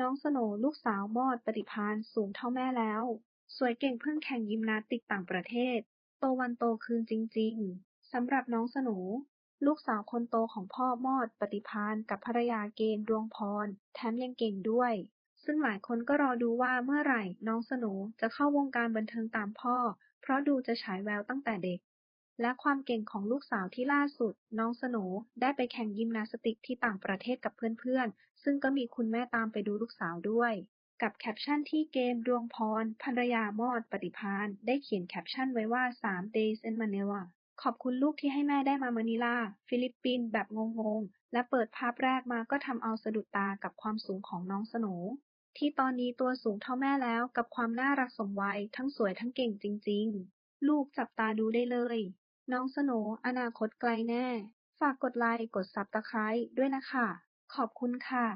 น้องสโหนลูกสาวมอดปฏิภาณสูงเท่าแม่แล้ว สวยเก่งเพิ่งแข่งยิมนาสติกต่างประเทศ โตวันโตคืนจริง ๆ สำหรับน้องสโหนลูกสาวคนโตของพ่อมอดปฏิภาณกับภรรยาเกณฑ์ดวงพร แถมยังเก่งด้วย ซึ่งหลายคนก็รอดูว่าเมื่อไหร่น้องสโหนจะเข้าวงการบันเทิงตามพ่อ เพราะดูจะฉายแววตั้งแต่เด็ก และความเก่งของลูกสาวที่ล่าสุด น้องสโหนได้ไปแข่งยิมนาสติกที่ต่างประเทศกับเพื่อนๆ ซึ่งก็มีคุณแม่ตามไปดูลูกสาวด้วย กับแคปชั่นที่เกมดวงพรภรรยามอดปฏิภาณได้เขียนแคปชั่นไว้ว่า 3 days in Manila ขอบคุณลูกที่ให้แม่ได้มามะนิลา ฟิลิปปินส์แบบงงๆ และเปิดภาพแรกมาก็ทำเอาสะดุดตากับความสูงของน้องสโหนที่ตอนนี้ตัวสูงเท่าแม่แล้วกับความน่ารักสมวัยทั้งสวยทั้งเก่งจริง ๆ ลูกจับตาดูได้เลย น้องสโนอนาคตไกลแน่ ฝากกดไลค์ กดซับตะไคร้ด้วยนะคะ ขอบคุณค่ะ